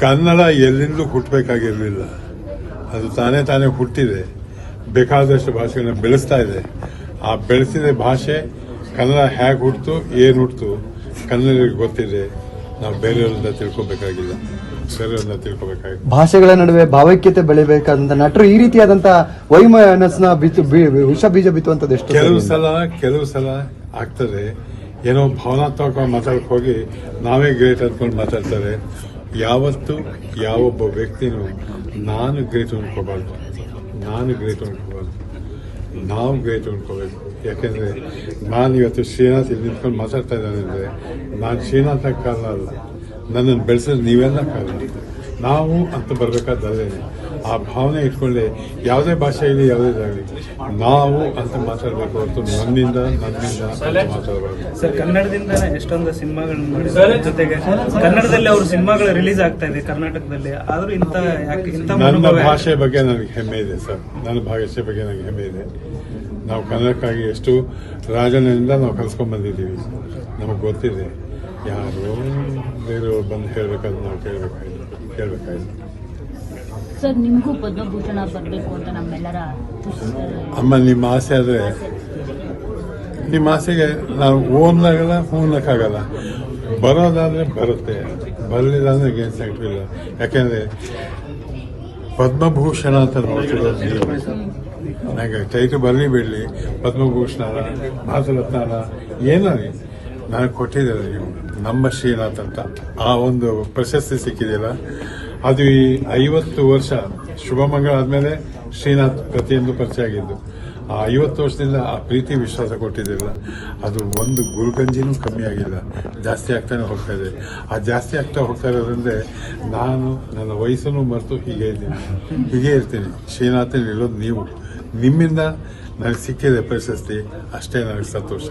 ಕನ್ನಡ ಎಲ್ಲಿಂದಲೂ ಹುಟ್ಟಬೇಕಾಗಿರಲಿಲ್ಲ. ಅದು ತಾನೇ ತಾನೇ ಹುಟ್ಟಿದೆ. ಬೇಕಾದಷ್ಟು ಭಾಷೆಗಳನ್ನ ಬೆಳೆಸ್ತಾ ಇದೆ. ಆ ಬೆಳೆಸಿದ ಭಾಷೆ ಕನ್ನಡ ಹೇಗೆ ಹುಟ್ಟಿತು ಏನು ಹುಟ್ಟಿತು ಕನ್ನಡಿಗರಿಗೆ ಗೊತ್ತಿದೆ. ನಾವು ಬೇರೆಯವರಿಂದ ತಿಳ್ಕೊಬೇಕಾಗಿಲ್ಲ. ಬೇರೆಯವ್ರನ್ನ ತಿಳ್ಕೊಬೇಕಾಗಿಲ್ಲ. ಭಾಷೆಗಳ ನಡುವೆ ಭಾವೈಕ್ಯತೆ ಬೆಳಿಬೇಕಾದಂತ ನಟರು ಈ ರೀತಿಯಾದಂತ ವೈಮನಸ್ನ ಬಿತ್ತು ವಿಷ ಬೀಜ ಬಿತ್ತುವಂಥದ್ದು ಎಷ್ಟು ಕೆಲವು ಸಲ ಕೆಲವು ಸಲ ಆಗ್ತದೆ. ಏನೋ ಭಾವನಾತ್ಮಕ ಮಾತಾಡಕ್ಕೆ ಹೋಗಿ ನಾವೇ ಗ್ರೇಟ್ ಅಂದ್ಕೊಂಡು ಮಾತಾಡ್ತಾರೆ. ಯಾವತ್ತು ಯಾವೊಬ್ಬ ವ್ಯಕ್ತಿನೂ ನಾನು ಗ್ರೇಟ್ ಅನ್ಕೋಬಾರ್ದು. ನಾನು ಗ್ರೇಟ್ ಅನ್ಕೋಬಾರ್ದು. ನಾವು ಗ್ರೇಟ್ ಅನ್ಕೋಬೇಕು. ಯಾಕೆಂದರೆ ನಾನು ಇವತ್ತು ಶ್ರೀನಾಥ್ ಇಲ್ಲಿ ನಿಂತ್ಕೊಂಡು ಮಾತಾಡ್ತಾ ಇದ್ದಾನೆ ಅಂದರೆ, ನಾನು ಶ್ರೀನಾಥ ಕಾರಣ ಅಲ್ಲ. ನನ್ನನ್ನು ಬೆಳೆಸೋದು ನೀವೆಲ್ಲ ಕಾರಣ. ನಾವು ಅಂತ ಬರಬೇಕಾದ್ರೆ ಆ ಭಾವನೆ ಇಟ್ಕೊಳ್ಳಿ ಯಾವುದೇ ಭಾಷೆಯಲ್ಲಿ ಯಾವುದೇ ನಾವು ಅಂತ ಮಾತಾಡಬೇಕು ಹೊರತು ನನ್ನಿಂದ ನನ್ನಿಂದ ಮಾತಾಡಬೇಕು ಮಾತಾಡಬಾರ್ದು. ಸರ್ ಕನ್ನಡದಿಂದ ಎಷ್ಟೊಂದು ಸಿನಿಮಾಗಳು ಮಾಡಿದ್ದಾರೆ ಜೊತೆಗೆ ಕನ್ನಡದಲ್ಲಿ ಅವ್ರ ಸಿನಿಮಾಗಳು ರಿಲೀಸ್ ಆಗ್ತಾ ಇದೆ ಕರ್ನಾಟಕದಲ್ಲಿ. ಆದ್ರೂ ಇಂತ ಯಾಕೆ ಇಂತ ನನ್ನ ಭಾಷೆ ಬಗ್ಗೆ ನನಗೆ ಹೆಮ್ಮೆ ಇದೆ ಸರ್. ನನ್ನ ಭಾಷೆ ಬಗ್ಗೆ ನನಗೆ ಹೆಮ್ಮೆ ಇದೆ. ನಾವು ಕನ್ನಡಕ್ಕಾಗಿ ಎಷ್ಟು ರಾಜನಿಂದ ನಾವು ಕಲ್ಸ್ಕೊಂಡ್ ಬಂದಿದ್ದೀವಿ. ನಮಗೆ ಗೊತ್ತಿದೆ. ಯಾರು ಬೇರೆಯವ್ರು ಬಂದು ಹೇಳ್ಬೇಕಾದ್ರೆ ನಾವು ಕೇಳಬೇಕಾಗಿಲ್ಲ ಕೇಳಬೇಕಾಗಿಲ್ಲ ಸರ್ ನಿಮಗೂ ಪದ್ಮಭೂಷಣ ಬರಬೇಕು ಅಂತ ನಮ್ಮೆಲ್ಲರ ಅಮ್ಮ ನಿಮ್ಮ ಆಸೆ ಆದರೆ ನಿಮ್ಮ ಆಸೆಗೆ ನಾವು ಓದ್ಲಾಗಲ್ಲ ಹೋಗ್ಲಕ್ಕಾಗಲ್ಲ ಬರೋದಾದರೆ ಬರುತ್ತೆ. ಬರಲಿಲ್ಲ ಅಂದರೆ ಏನು ಸಂಕಟವಿಲ್ಲ ಯಾಕೆಂದರೆ ಪದ್ಮಭೂಷಣ ಅಂತ ನೋಡ್ತಿರೋದು ನನಗೆ ಚೈತ್ರ ಬರಲಿ ಬಿಡಲಿ, ಪದ್ಮಭೂಷಣ ಭಾರತರತ್ನ ಏನೋ ನನಗೆ ಕೊಟ್ಟಿದ್ದಾರೆ ನೀವು ನಮ್ಮ ಶ್ರೀನಾಥ್ ಅಂತ. ಆ ಒಂದು ಪ್ರಶಸ್ತಿ ಸಿಕ್ಕಿದೆಯಲ್ಲ, ಅದು ಈ ಐವತ್ತು ವರ್ಷ, ಶುಭಮಂಗಳ ಆದಮೇಲೆ ಶ್ರೀನಾಥ್ ಪ್ರತಿಯೊಂದು ಪರಿಚಯ ಆಗಿದ್ದು. ಆ ಐವತ್ತು ವರ್ಷದಿಂದ ಆ ಪ್ರೀತಿ ವಿಶ್ವಾಸ ಕೊಟ್ಟಿದ್ದಿಲ್ಲ. ಅದು ಒಂದು ಗುರುಗಂಜಿನೂ ಕಮ್ಮಿ ಆಗಿಲ್ಲ. ಜಾಸ್ತಿ ಆಗ್ತಾನೆ ಹೋಗ್ತಾ ಇದೆ. ಆ ಜಾಸ್ತಿ ಆಗ್ತಾ ಹೋಗ್ತಾ ಇರೋದ್ರಿಂದ ನಾನು ನನ್ನ ವಯಸ್ಸನ್ನು ಮರೆತು ಹೀಗೆ ಇದ್ದೀನಿ. ಹೀಗೆ ಇರ್ತೀನಿ. ಶ್ರೀನಾಥನ್ ಇರೋದು ನೀವು. ನಿಮ್ಮಿಂದ ನನಗೆ ಸಿಕ್ಕಿದೆ ಪ್ರಶಸ್ತಿ ಅಷ್ಟೇ ನನಗೆ ಸಂತೋಷ.